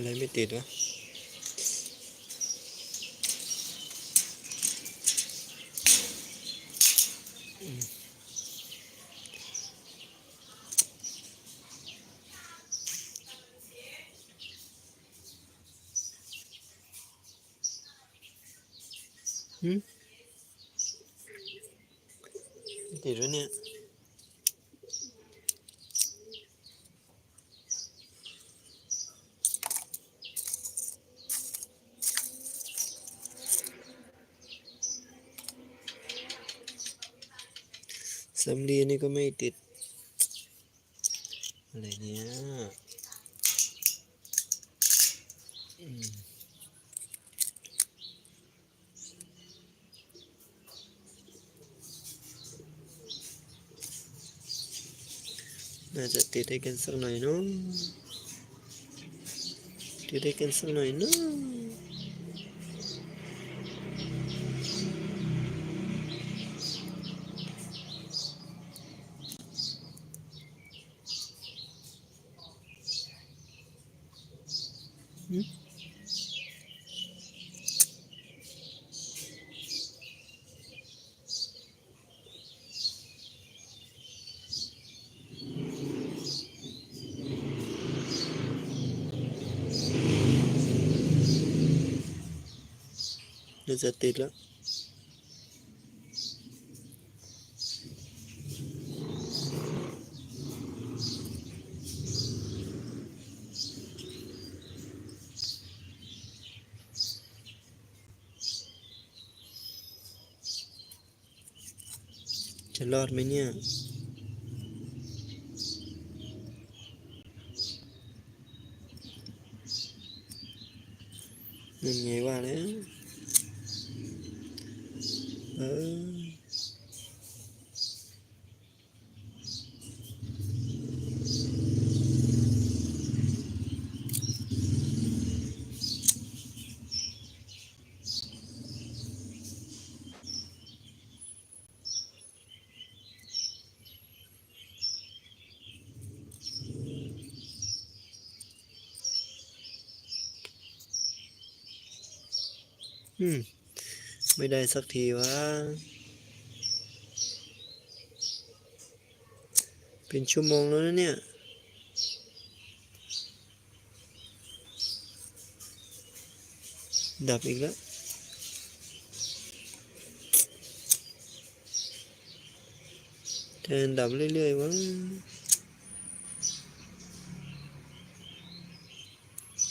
อะไรไม่ติดวะอืมหืมไม่ติดวะเนี่ย สำลีนี่ก็ไม่ติด อะไร เนี่ยน่าจะติดได้กันสักหน่อยเนาะติดได้กันสักหน่อยเนาะ น่าจะติดแล้วจะรอดไหมเนี่ยนั่นไงว่าแล้ว เอออืม ไม่ได้สักทีวะ เป็นชั่วโมงแล้วนะเนี่ย ดับอีกแล้วแทนดับเรื่อยๆวะ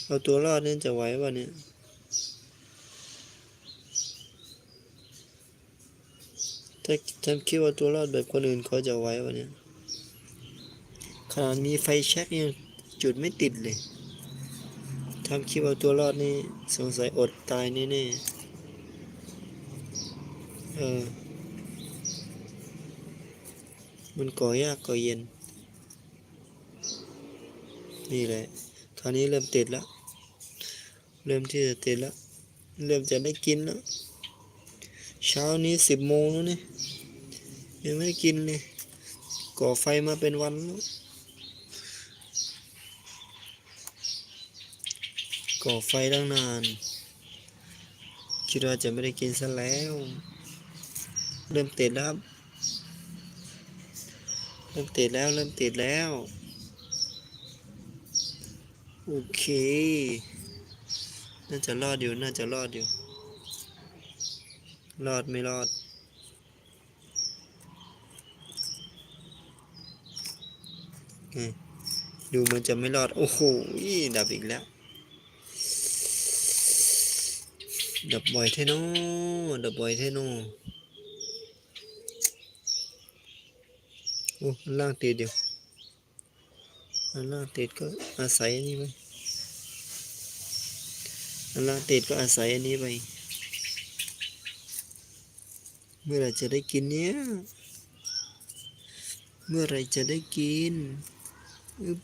เอาตัวรอดเนี่ยจะไหวป่ะเนี่ย ถ้าฉันคิดว่าตัวรอดแบบคนอื่นเขาจะไหววะเนี่ยขนาดมีไฟแช็กยังจุดไม่ติดเลยทำคิดว่าตัวรอดนี่สงสัยอดตายแน่ๆเออ มันก่อยากก่อเย็น นี่แหละคราวนี้เริ่มติดแล้ว เริ่มที่จะติดแล้ว เริ่มจะได้กินแล้ว เช้านี้สิบโมงแล้วเนี่ย ยังไม่ได้กินเลยก่อไฟมาเป็นวันแล้วก่อไฟตั้งนาน คิดว่าจะไม่ได้กินซะแล้ว เริ่มติดแล้วครับเริ่มติดแล้ว เริ่มติดแล้ว โอเค น่าจะรอดอยู่ น่าจะรอดอยู่ รอดไม่รอด เอ้ย ดูมันจะไม่รอด โอ้โหดับอีกแล้ว ดับบ่อยเท่โนดับบ่อยเท่โนโอ้ล่างติดเดียวอันล่างติดก็อาศัยอันนี้ไปอันล่างติดก็อาศัยอันนี้ไป เมื่อไรจะได้กินเนี้ย เมื่อไรจะได้กิน นี่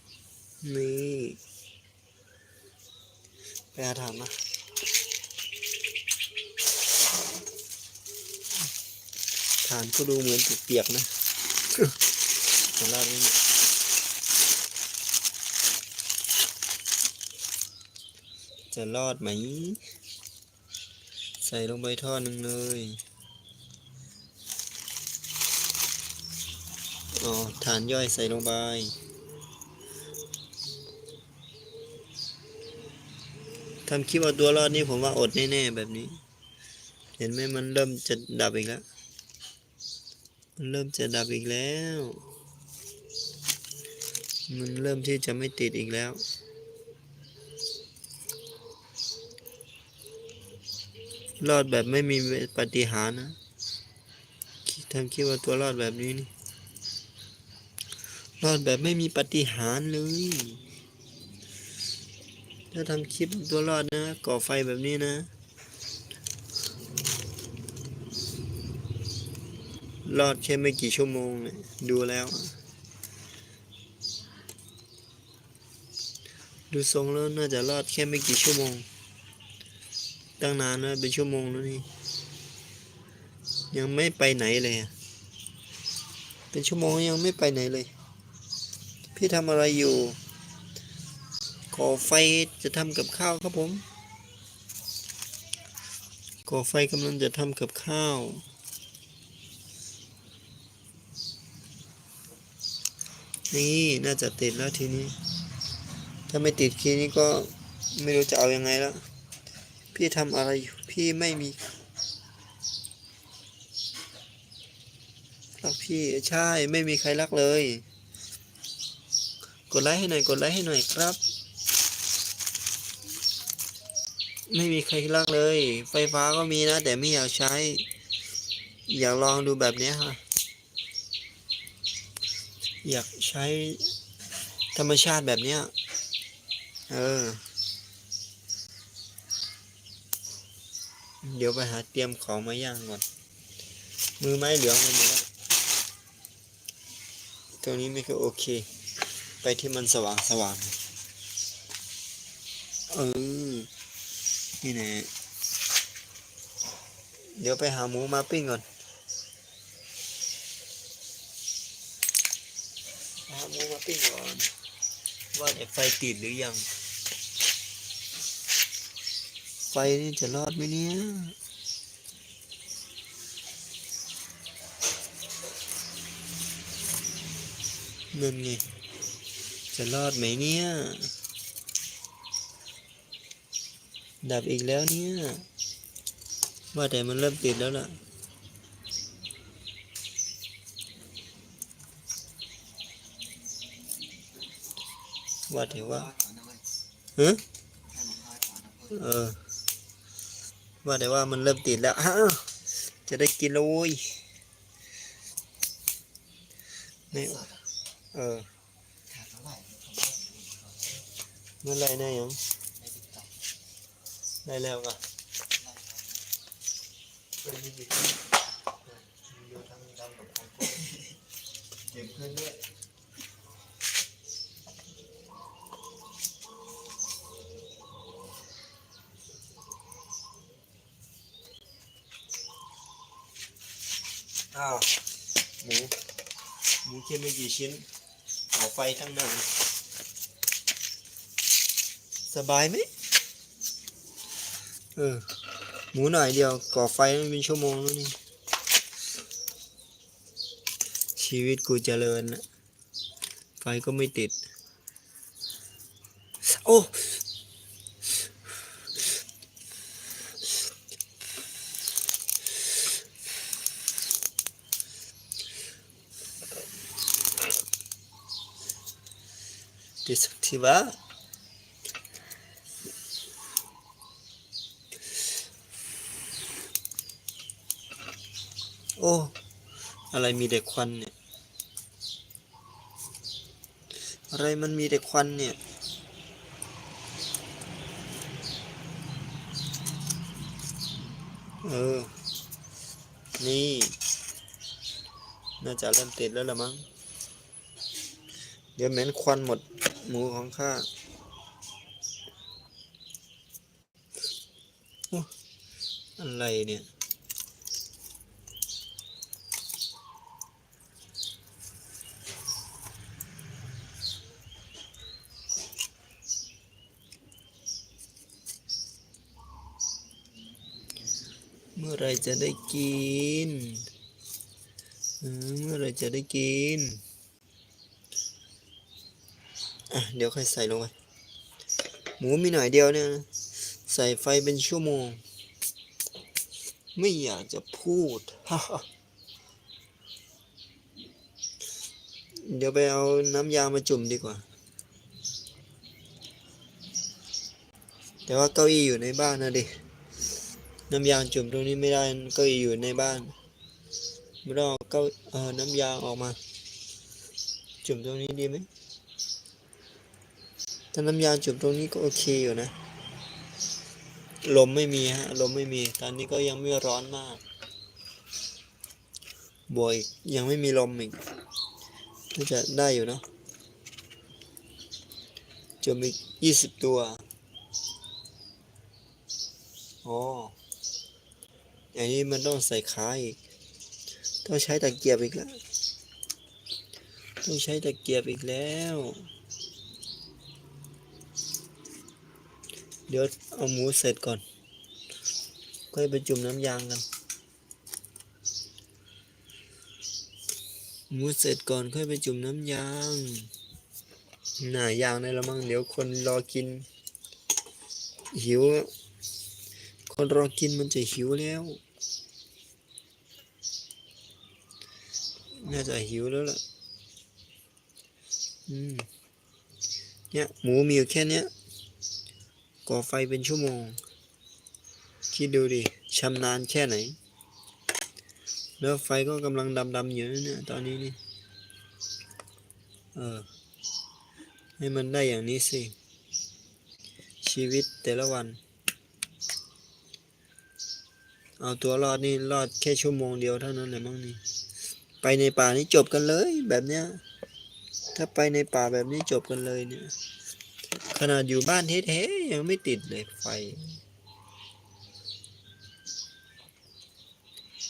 ไปหาถามมาฐานก็ดูเหมือนเปียกๆนะแต่ลาดไม่จะรอดไหม ใส่ลงไปท่อหนึ่งเลย อ๋อ ฐานย่อยใส่ลงไป ทำคลิปเอาตัวรอดนี่ผมว่าอดแน่ๆแบบนี้ เห็นไหมมันเริ่มจะดับอีกแล้ว มันเริ่มจะดับอีกแล้ว มันเริ่มที่จะไม่ติดอีกแล้วรอดแบบไม่มีปฏิหารนะทำคิดว่าตัวรอดแบบนี้นี่ รอดแบบไม่มีปฏิหารเลย ถ้าทำคลิปตัวรอดนะ ก่อไฟแบบนี้นะ รอดแค่ไม่กี่ชั่วโมงดูแล้ว ดูทรงแล้วน่าจะรอดแค่ไม่กี่ชั่วโมง ตั้งนานนะเป็นชั่วโมงแล้วนี่ ยังไม่ไปไหนเลยเป็นชั่วโมงยังไม่ไปไหนเลย พี่ทำอะไรอยู่ ก่อไฟจะทำกับข้าวครับผม ก่อไฟกำลังจะทำกับข้าว นี่น่าจะติดแล้วทีนี้ ถ้าไม่ติดทีนี้ก็ไม่รู้จะเอาอยังไงแล้ว พี่ทำอะไรอยู่ พี่ไม่มีรักพี่ใช่ไม่มีใครรักเลย กดไลค์ให้หน่อย กดไลค์ให้หน่อยครับ ไม่มีใครรักเลย ไฟฟ้าก็มีนะ แต่ไม่อยากใช้ อยากลองดูแบบนี้ค่ะ อยากใช้ธรรมชาติแบบนี้เออ เดี๋ยวไปหาเตรียมของมาย่างก่อน มือไม้เหลืองไปหมดแล้วตรงนี้ไม่ค่อยโอเค ไปที่มันสว่างสว่างเออ นี่แน่เดี๋ยวไปหาหมูมาปิ้งก่อนหาหมูมาปิ้งก่อน ว่าแต่ไฟติดหรือยัง ไฟนี่จะรอดไหมเนี่ยนั่นไงจะรอดไหมเนี่ย ดับอีกแล้วเนี่ย ว่าแต่มันเริ่มติดแล้วล่ะ ว่าแต่ว่าฮะเออ ว่าแต่ว่ามันเริ่มติดแล้วอ้าวจะได้กินแล้วโว้ยไม่เออเมื่อไรนะยัง ได้แล้วก็เก็บเงินด้วยอ้าวหมูหมูแค่ไม่กี่ชิ้นขอาไฟทั้งนั้นสบายไหม เออ หมูหน่อยเดียว ก่อไฟมันเป็นชั่วโมงแล้วนี่ ชีวิตกูเจริญนะไฟก็ไม่ติด โอ้ติดสักทีวะ อ้ อะไรมีแต่ควันเนี่ย อะไรมันมีแต่ควันเนี่ยเออ นี่ น่าจะเริ่มติดแล้วละมั้ง เดี๋ยวเหม็นควันหมดหมูของข้าอะไรเนี่ย อไรจะได้กินเมื่อไรจะได้กิน อะ เดี๋ยวค่อยใส่ลงไปหมูมีหน่อยเดียวเนี่ยนะใส่ไฟเป็นชั่วโมง ไม่อยากจะพูด เดี๋ยวไปเอาน้ำยามาจุ่มดีกว่า แต่ว่าเก้าอี้อยู่ในบ้านนะดิ น้ำยางจุ่มตรงนี้ไม่ได้ก้าอี้อยู่ในบ้านไม่ต้องก้าเออน้ำยางออกมา จุ่มตรงนี้ดีไหมถ้าน้ำยางจุ่มตรงนี้ก็โอเคอยู่นะ ลมไม่มีฮะลมไม่มี ตอนนี้ก็ยังไม่ร้อนมากบวกอีกยังไม่มีลมอีกน่าจะได้อยู่เนาะจุ่มอีกยี่สิบตัว อ๋อ อันนี้มันต้องใส่ขาอีก ต้องใช้ตะเกียบอีกแล้ว ต้องใช้ตะเกียบอีกแล้ว เดี๋ยวเอาหมูเสร็จก่อน ค่อยไปจุ่มน้ำยางกัน หมูเสร็จก่อนค่อยไปจุ่มน้ำยางหน่ายางในละมั้งเดี๋ยวคนรอกิน หิว คนรอกินมันจะหิวแล้ว น่าจะหิวแล้วล่ะ อืม เนี่ยหมูมีอยู่แค่เนี้ย ก่อไฟเป็นชั่วโมง คิดดูดิชำนาญแค่ไหน แล้วไฟก็กำลังดำๆอยู่นะเนี่ย ตอนนี้นี่ เออ ให้มันได้อย่างนี้สิ ชีวิตแต่ละวัน เอาตัวรอดนี่รอดแค่ชั่วโมงเดียวเท่านั้นแหละมั้งนี่ ไปในป่านี่จบกันเลยแบบเนี้ย ถ้าไปในป่าแบบนี้จบกันเลยเนี่ย ขนาดอยู่บ้านเท่ๆยังไม่ติดเลยไฟ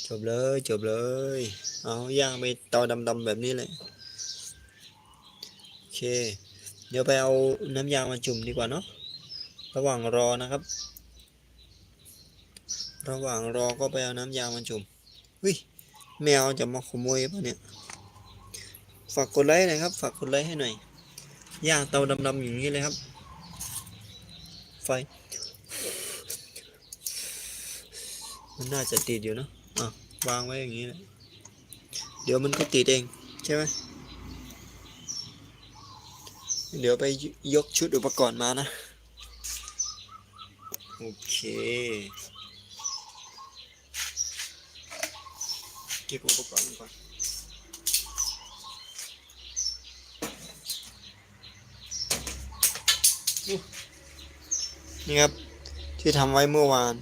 จบเลยจบเลย เอาย่างไปเตาดำๆแบบนี้เลย โอเค เดี๋ยวไปเอาน้ำยางมาจุ่มดีกว่าเนาะ ระหว่างรอนะครับ ระหว่างรอก็ไปเอาน้ำยางมาจุ่มวิ แมวจะมาขโมยปะเนี่ยฝากกดไลค์น่อยครับ ฝากกดไลค์ให้หน่อยย่างเตาดำๆอย่างนี้เลยครับ ไฟ มันน่าจะติดอยู่นะอะวางไว้อย่างนี้แหละเดี๋ยวมันก็ติดเองใช่ไหมเดี๋ยวไปยกชุดอุปกรณ์มานะ โอเค เก็บอุปกรณ์ก่อนนี่ครับ ที่ทำไว้เมื่อวาน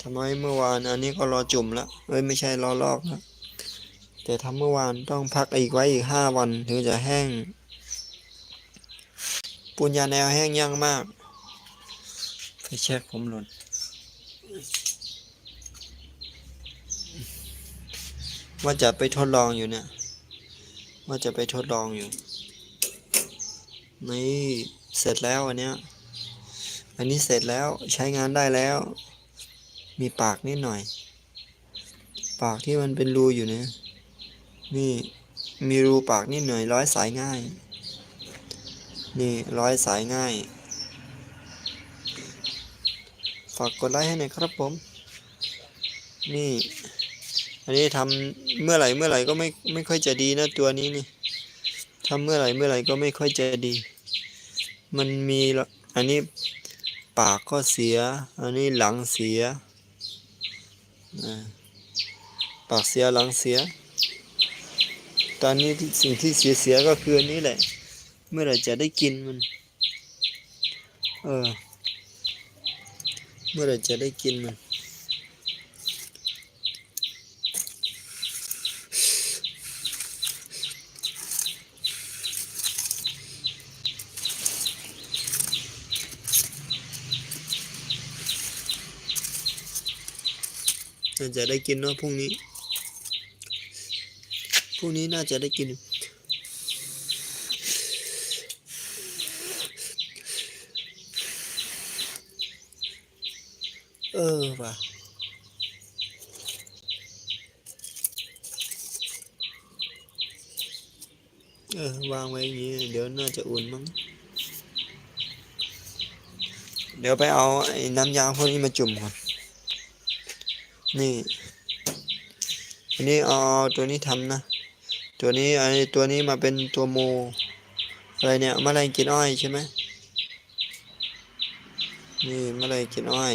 ทำไว้เมื่อวาน อันนี้ก็รอจุ่มแล้วเอ้ยไม่ใช่รอลอกแล้วแต่ทำเมื่อวานต้องพักอีกไว้อีกห้าวันถึงจะแห้ง ปูนยาแนวแห้งยั่งมากไฟแช็กผมหล่น ว่าจะไปทดลองอยู่เนี่ย ว่าจะไปทดลองอยู่ นี่ เสร็จแล้วอันเนี้ย อันนี้เสร็จแล้วใช้งานได้แล้ว มีปากนิดหน่อย ปากที่มันเป็นรูอยู่เนี่ย นี่มีรูปากนิดหน่อยร้อยสายง่าย นี่ร้อยสายง่าย ฝากกดไลค์ให้หน่อยครับผม นี่ อันนี้ทำเมื่อไหร่เมื่อไหร่ก็ไม่ไม่ค่อยจะดีนะตัวนี้นี่ทำเมื่อไหร่เมื่อไหร่ก็ไม่ค่อยจะดี มันมีละอันนี้ปากก็เสีย อันนี้หลังเสียปากเสียหลังเสีย ตอนนี้ที่สิ่งที่เสียเสียก็คืออันนี้แหละ เมื่อไหร่จะได้กินมัน เออ เมื่อไหร่จะได้กินมัน จะได้กินเนาะพรุ่งนี้พรุ่งนี้น่าจะได้กิน เออว่ะเออวางไว้อย่างนี้ เดี๋ยวน่าจะอุ่นมั้ง เดี๋ยวไปเอาไอ้น้ำยางพวกนี้มาจุ่มก่อน นี่อันนี้เอาตัวนี้ทำนะ ตัวนี้ไอ้ตัวนี้มาเป็นตัวโม อะไรเนี่ยแมลงกินอ้อยใช่ไหมนี่แมลงกินอ้อย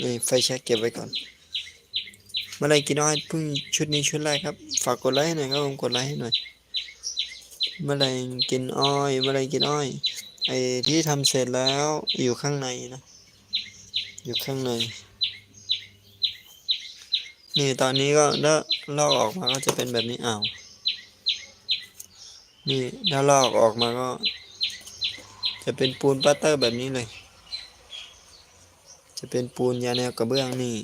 นี่ไฟแช็กเก็บไว้ก่อนแมลงกินอ้อยเพิ่งชุดนี้ชุดแรกครับ ฝากกดไลค์หน่อยครับผมกดไลค์ให้หน่อยแมลงกินอ้อยแมลงกินอ้อยไอ้ที่ทำเสร็จแล้วอยู่ข้างในนะ อยู่ข้างใน นี่ตอนนี้ก็ถ้าลอกออกมาก็จะเป็นแบบนี้อ้าว นี่ถ้าลอกออกมาก็ จะเป็นปูนปัตเตอร์แบบนี้เลย จะเป็นปูนยาแนวกระเบื้องนี่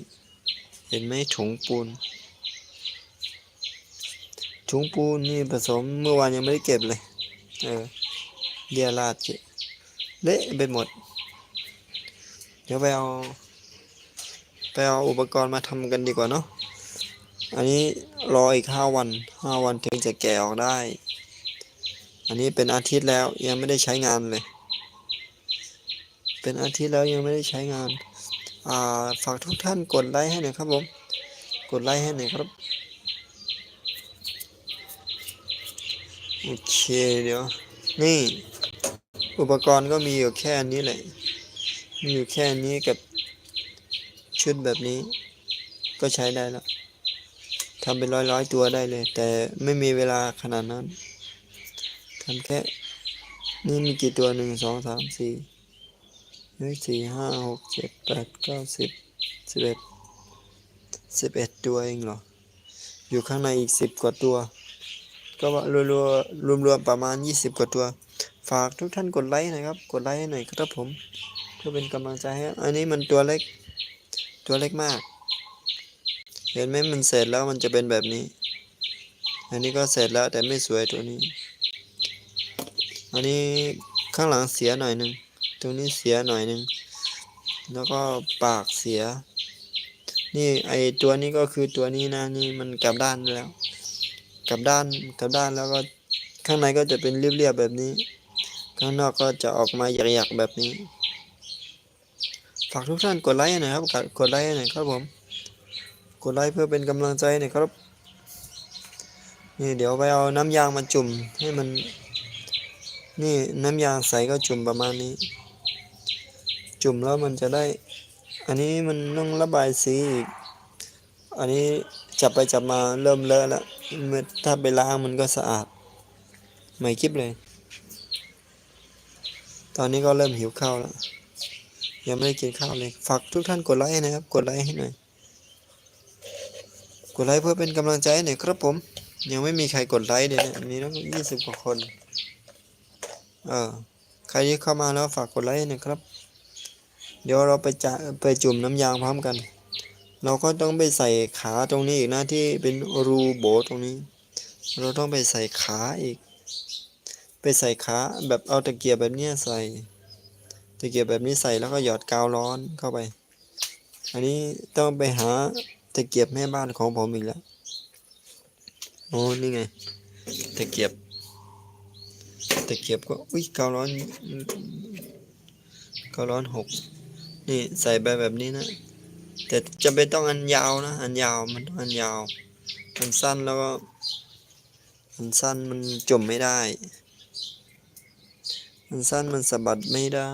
เห็นไหมถุงปูนถุงปูนนี่ผสมเมื่อวานยังไม่ได้เก็บเลย เออเดียราดเจเละไปหมด เดี๋ยวไปเอาไปเอาอุปกรณ์มาทำกันดีกว่าเนาะ อันนี้รออีกห้าวันห้าวันถึงจะแกะออกได้ อันนี้เป็นอาทิตย์แล้วยังไม่ได้ใช้งานเลย เป็นอาทิตย์แล้วยังไม่ได้ใช้งาน อ่าฝากทุกท่านกดไลค์ให้หน่อยครับผม กดไลค์ให้หน่อยครับ โอเคเดี๋ยว นี่ อุปกรณ์ก็มีอยู่แค่นี้แหละ มีอยู่แค่นี้กับชุดแบบนี้ ก็ใช้ได้แล้วทำเป็นร้อยร้อยตัวได้เลย แต่ไม่มีเวลาขนาดนั้นทำแค่ นี่มีกี่ตัวหนึ่งสองสามสี่เฮ้ยสี่ห้าหกเจ็ดแปดเก้าสิบสิบเอ็ดสิบเอ็ดตัวเองเหรอ อยู่ข้างในอีกสิบกว่าตัว ก็ว่ารัวๆรวมๆประมาณยี่สิบกว่าตัว ฝากทุกท่านกดไลค์นะครับ กดไลค์ให้หน่อยครับผม เพื่อเป็นกำลังใจให้อันนี้มันตัวเล็ก ตัวเล็กมาก เห็นไหมมันเสร็จแล้วมันจะเป็นแบบนี้ อันนี้ก็เสร็จแล้วแต่ไม่สวยตัวนี้ อันนี้ข้างหลังเสียหน่อยหนึ่งตรงนี้เสียหน่อยหนึ่งแล้วก็ปากเสีย นี่ไอตัวนี้ก็คือตัวนี้นะนี่มันกลับด้านแล้ว กลับด้านกลับด้านแล้วก็ข้างในก็จะเป็นเรียบๆแบบนี้ ข้างนอกก็จะออกมาหยักๆแบบนี้ ฝากทุกท่านกดไลค์หน่อยครับ กดไลค์หน่อยครับผม กดไลค์เพื่อเป็นกำลังใจหน่อยครับ นี่เดี๋ยวไปเอาน้ำยางมาจุ่มให้มัน นี่น้ำยางใสก็จุ่มประมาณนี้ จุ่มแล้วมันจะได้ อันนี้มันต้องระบายสีอีก อันนี้จับไปจับมาเริ่มเลอะแล้วเมื่อถ้าไปล้างมันก็สะอาดใหม่คลิปเลย ตอนนี้ก็เริ่มหิวข้าวแล้ว ยังไม่ได้กินข้าวเลย ฝากทุกท่านกดไลค์นะครับ กดไลค์ให้หน่อย กดไลค์เพื่อเป็นกำลังใจหน่อยครับผม ยังไม่มีใครกดไลค์เลยเนี่ยมีตั้งยี่สิบกว่าคน เออ ใครที่เข้ามาแล้วฝากกดไลค์หน่อยครับ เดี๋ยวเราไปจะไปจุ่มน้ำยางพร้อมกัน เราก็ต้องไปใส่ขาตรงนี้อีกนะที่เป็นรูโบตรงนี้ เราต้องไปใส่ขาอีก ไปใส่ขาแบบเอาตะเกียบแบบเนี้ยใส่ ตะเกียบแบบนี้ใส่แล้วก็หยอดกาวร้อนเข้าไป อันนี้ต้องไปหาตะเกียบแม่บ้านของผมอีกแล้วโอ้นี่ไงตะเกียบตะเกียบก็อุ้ยกาวร้อนกาวร้อนหกนี่ใส่ไปแบบนี้นะ แต่จะเป็นต้องอันยาวนะ อันยาวมันต้องอันยาว มันสั้นแล้วก็มันสั้นมันจมไม่ได้ มันสั้นมันสะบัดไม่ได้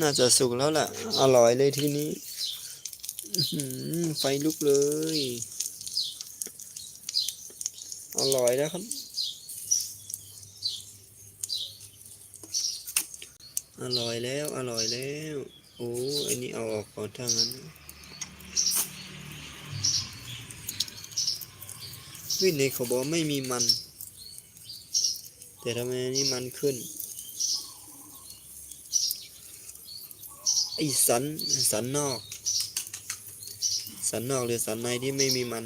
น่าจะสุกแล้วแหละอร่อยเลยทีนี้ ไฟลุกเลย อร่อยนะครับ อร่อยแล้ว อร่อยแล้ว โอ้อันนี้เอาออกก่อนถ้างั้นวินในเขาบอกไม่มีมัน แต่ทำไมนนี้มันขึ้น ไอ้สัน สันนอก สันนอกหรือสันในที่ไม่มีมัน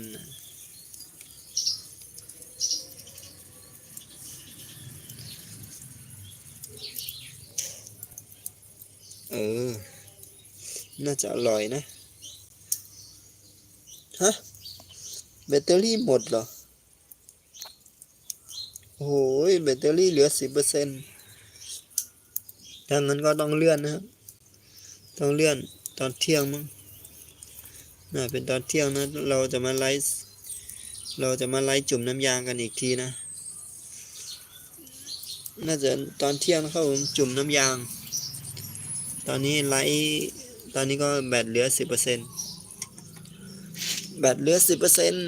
เออ น่าจะอร่อยนะ ฮะ แบตเตอรี่หมดเหรอ โอ้โหแบตเตอรี่เหลือสิบเปอร์เซ็นต์ถ้างั้นก็ต้องเลื่อนนะครับ ต้องเลื่อนตอนเที่ยงมั้งน่าเป็นตอนเที่ยงนะ เราจะมาไลฟ์ เราจะมาไลฟ์จุ่มน้ำยางกันอีกทีนะ น่าจะตอนเที่ยงนะครับผมจุ่มน้ำยาง ตอนนี้ไลฟ์ตอนนี้ก็แบตเหลือสิบเปอร์เซ็นต์แบตเหลือสิบเปอร์เซ็นต์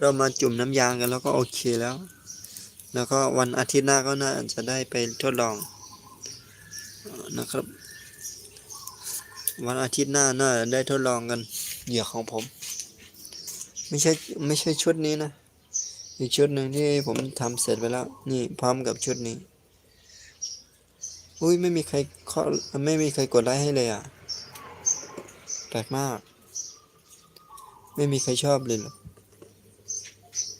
เรามาจุ่มน้ำยางกันแล้วก็โอเคแล้ว แล้วก็วันอาทิตย์หน้าก็น่าจะได้ไปทดลองนะครับ วันอาทิตย์หน้าน่าจะได้ทดลองกันเหยื่อของผม ไม่ใช่ไม่ใช่ชุดนี้นะอีกชุดหนึ่งที่ผมทำเสร็จไปแล้ว นี่พร้อมกับชุดนี้ อุ้ยไม่มีใครข้อไม่มีใครกดไลค์ให้เลยอะแปลกมาก ไม่มีใครชอบเลยหรอ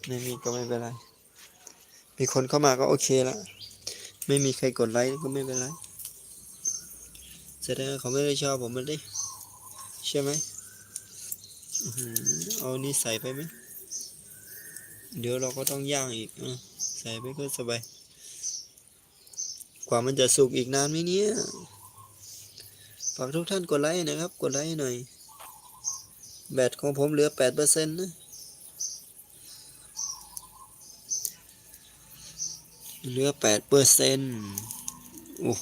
ไม่มีก็ไม่เป็นไร มีคนเข้ามาก็โอเคละ ไม่มีใครกดไลค์ก็ไม่เป็นไรแสดงว่าเขาไม่ได้ชอบผมมันดิใช่ไหมเอานี่ใส่ไปไหม เดี๋ยวเราก็ต้องย่างอีกอใส่ไปก็สบาย กว่ามันจะสุกอีกนานไหมเนี่ย ฝากทุกท่านกดไลค์นะครับ กดไลค์หน่อย แบตของผมเหลือแปดเปอร์เซ็นต์นะ เหลือแปดเปอร์เซ็นต์โอ้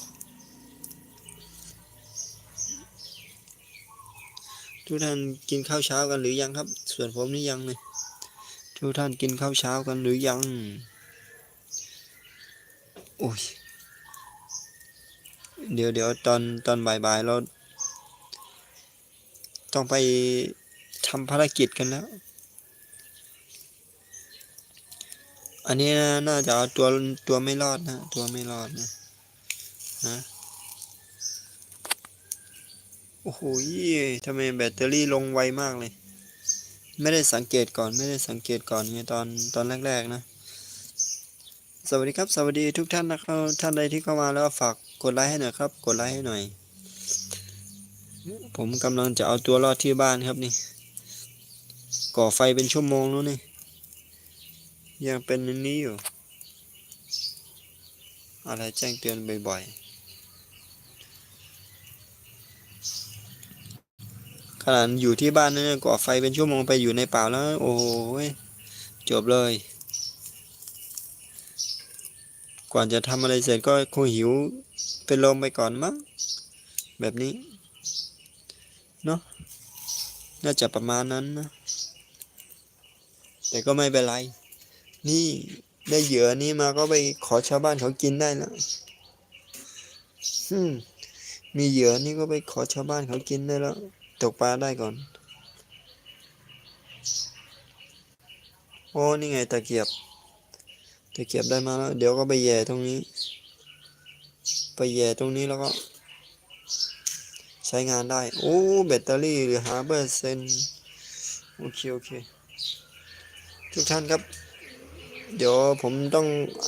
ทุกท่านกินข้าวเช้ากันหรือยังครับ ส่วนผมนี่ยังเลยทุกท่านกินข้าวเช้ากันหรือยัง โอ้ย เดี๋ยวเดี๋ยวตอนตอนบ่ายๆเรา ต้องไปทำภารกิจกันแล้ว อันนี้นะน่าจะเอาตัวตัวไม่รอดนะ ตัวไม่รอดนะฮะโอ้โหทำไมแบตเตอรี่ลงไวมากเลย ไม่ได้สังเกตก่อน ไม่ได้สังเกตก่อนไงตอนตอนแรกๆนะ สวัสดีครับ สวัสดีทุกท่านนะครับ ท่านใดที่เข้ามาแล้วฝากกดไลค์ให้หน่อยครับ กดไลค์ให้หน่อย ผมกำลังจะเอาตัวรอดที่บ้านครับนี่ ก่อไฟเป็นชั่วโมงแล้วนี่ ยังเป็นนนี้อยู่ อะไรแจ้งเตือนบ่อยๆ ขนาดอยู่ที่บ้านเนี่ยก่อไฟเป็นชั่วโมงไปอยู่ในป่าแล้ว โอ้ยจบเลย ก่อนจะทำอะไรเสร็จก็คงหิวเป็นลมไปก่อนมั้ง แบบนี้ เนาะน่าจะประมาณนั้นนะ แต่ก็ไม่เป็นไร นี่ได้เหยื่อนี้มาก็ไปขอชาวบ้านเขากินได้แล้วอืมมีเหยื่อนี่ก็ไปขอชาวบ้านเขากินได้แล้วตกปลาได้ก่อน โอ้นี่ไงตะเกียบ ตะเกียบได้มาแล้ว เดี๋ยวก็ไปแย่ตรงนี้ ไปแย่ตรงนี้แล้วก็ ใช้งานได้ โอ้แบตเตอรี่หลือห้าเปอร์เซ็นต์โอเค โอเค ทุกท่านครับ เดี๋ยวผมต้อง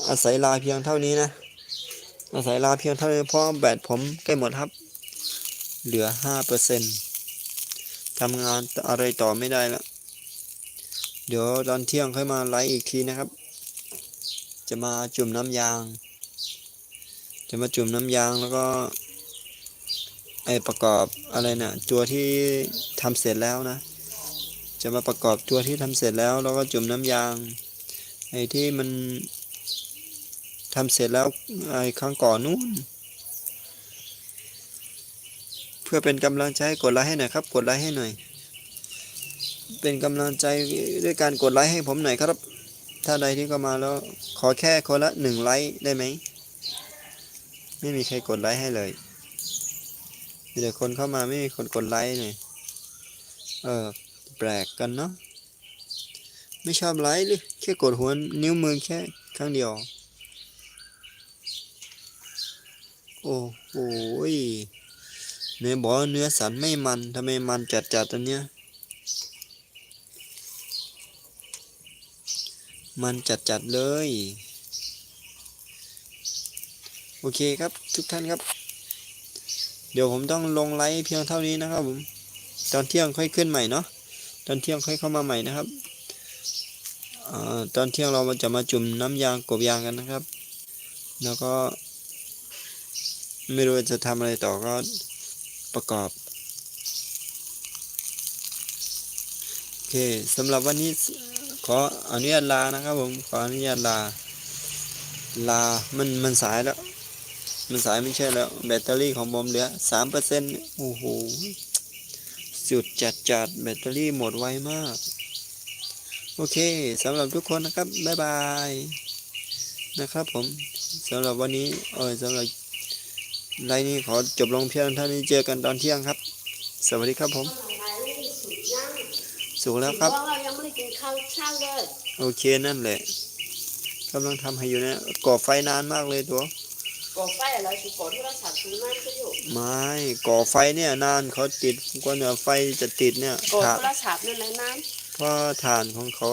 อาศัยลาเพียงเท่านี้นะ อาศัยลาเพียงเท่านี้เพราะแบตผมใกล้หมดครับ เหลือห้าเปอร์เซ็นต์ทำงานอะไรต่อไม่ได้แล้ว เดี๋ยวตอนเที่ยงค่อยมาไลฟ์อีกทีนะครับ จะมาจุ่มน้ำยาง จะมาจุ่มน้ำยางแล้วก็ไอประกอบอะไรนะ่ะตัวที่ทำเสร็จแล้วนะ จะมาประกอบตัวที่ทำเสร็จแล้ว แล้วก็จุ่มน้ำยาง ไอ้ที่มันทำเสร็จแล้วไอ้ครั้งก่อนนู้น เพื่อเป็นกำลังใจกดไลค์ให้หน่อยครับ กดไลค์ให้หน่อย เป็นกำลังใจด้วยการกดไลค์ให้ผมหน่อยครับ ถ้าใดที่เข้ามาแล้ว ขอแค่คนละหนึ่งไลค์ได้ไหม ไม่มีใครกดไลค์ให้เลยมีแต่คนเข้ามาไม่มีคนกดไลค์เลยเออ แปลกกันเนาะ ไม่ชอบไลค์เลยแค่กดหัวนิ้วมือแค่ครั้งเดียว โอ้โหเนื้อบอกเนื้อสันไม่มันทำไมมันจัดจัดๆอันเนี้ย มันจัดจัดเลย โอเคครับทุกท่านครับ เดี๋ยวผมต้องลงไลฟ์เพียงเท่านี้นะครับผม ตอนเที่ยงค่อยขึ้นใหม่เนาะ ตอนเที่ยงค่อยเข้ามาใหม่นะครับ ตอนเที่ยงเราจะมาจุ่มน้ำยางกบยางกันนะครับ แล้วก็ ไม่รู้จะทำอะไรต่อก็ประกอบ โอเคสำหรับวันนี้ขออนุญาตลานะครับผม ขออนุญาตลา ลา มันมันสายแล้ว มันสายไม่ใช่แล้ว แบตเตอรี่ของผมเหลือสามเปอร์เซ็นต์โอ้โห สุดจัดจัดแบตเตอรี่หมดไวมาก โอเคสำหรับทุกคนนะครับบ๊ายบายนะครับผมสำหรับวันนี้เออสำหรับไลน์นี้ขอจบลงเพียงเท่านี้เจอกันตอนเที่ยงครับ สวัสดีครับผม สุดยังสุกแล้วครับว่าเรายังไม่ได้กินข้าวเช้าเลยโอเคนั่นแหละกำลังทำให้อยู่นะก่อไฟนานมากเลยตัวก่อไฟอะไรคือก่อที่เราสับซื้อมาก็อยู่ไม่ก่อไฟเนี่ยนานเขาติดกว่าเนี่ยไฟจะติดเนี่ยก่อถ่านโทรศัพท์นั่นแหละน้ เพราะฐานของเขา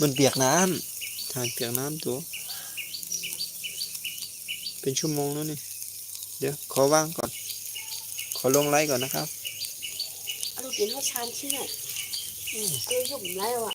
มันเปียกน้ำฐานเปียกน้ำตัว เป็นชั่วโมงแล้วนี่ เดี๋ยวขอว่างก่อน ขอลงไลฟ์ก่อนนะครับ เอาลูกกินข้าวชานที่ไหนเอาลูกยุ่มไรวะ